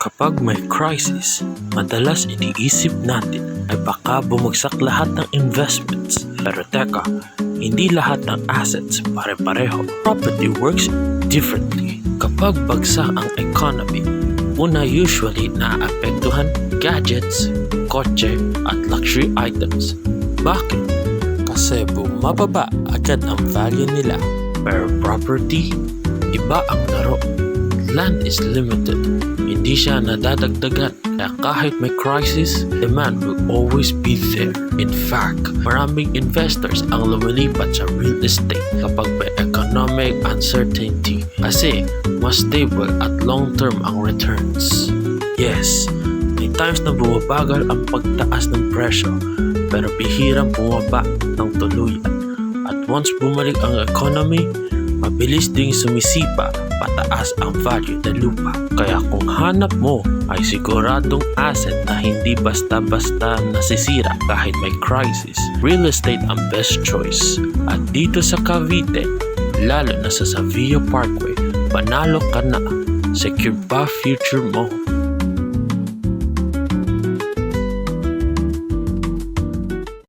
Kapag may crisis, madalas iniisip natin ay baka bumagsak lahat ng investments. Pero teka, hindi lahat ng assets pare-pareho. Property works differently. Kapag bagsak ang economy, una usually naapektuhan gadgets, kotse at luxury items. Bakit? Kasi bumababa agad ang value nila. Pero property, iba ang laro. Land is limited. Hindi siya nadadagdagan. Kaya kahit may crisis, demand will always be there. In fact, maraming investors ang lumilipat sa real estate kapag may economic uncertainty kasi mas stable at long-term ang returns. Yes, may times na bumabagal ang pagtaas ng presyo pero bihirang bumaba ng tuluyan. At once bumalik ang economy, mabilis ding sumisipa pataas ang value ng lupa. Kaya kung hanap mo ay siguradong asset na hindi basta-basta nasisira kahit may crisis, real estate ang best choice. At dito sa Cavite, lalo na sa Savio Parkway, panalo ka na. Secure ba future mo?